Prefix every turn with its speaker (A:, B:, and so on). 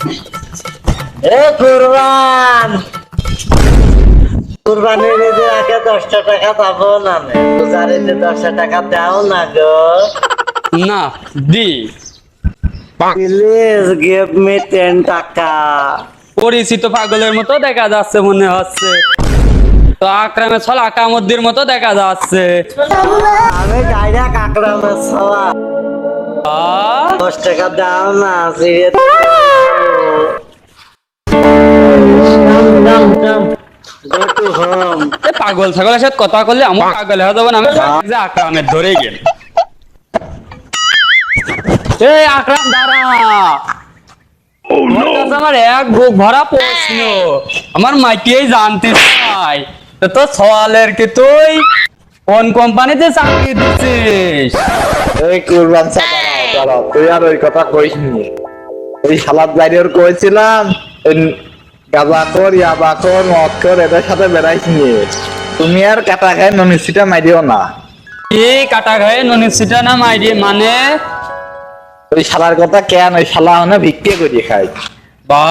A: এ কুরবান! কুরবানির ঈদে আগে দশটা টাকা পাবো না পূজার ঈদে দশটা টাকা দাও না গো।
B: না দি।
A: প্লিজ গিভ মি টেন টাকা।
B: পরিচিত পাগলের মতো দেখা যাচ্ছে মনে হচ্ছে। তো আক্রামের ছলা আকামদ্দির মতো দেখা যাচ্ছে।
A: আমি কাকড়ামের সবা
B: আহ,
A: দশ টাকা দাও না সিরিয়ে
B: পাগল ছাগলের সাথে কথা করলে আমার পাগল। হয়ে যাব না আমি আক্রামের ধরে গেল। এই আক্রাম দাঁড়া। আমার এক বুক ভরা প্রশ্ন। আমার মাইকেই জানতে চাই। তো সওয়ালের কি তুই কোন কোম্পানিতে চাকরি দিচ্ছিস
C: এই কুরবান তুই আর ওই কথা কইস নি। ওই সালাদ বাইরের কয়েছিলাম ওই গাঁজা কর ইয়াবা কর মদ কর এদের সাথে বেড়াইস নিয়ে তুমি আর কাটা খায় ননিসিটা মারিও না।
B: কি কাটা খায় ননিসিটা না মাইরি মানে?
C: ওই শালার কথা কেন ওই শালা হনে ভিক্ষে করি খায়।
B: বা?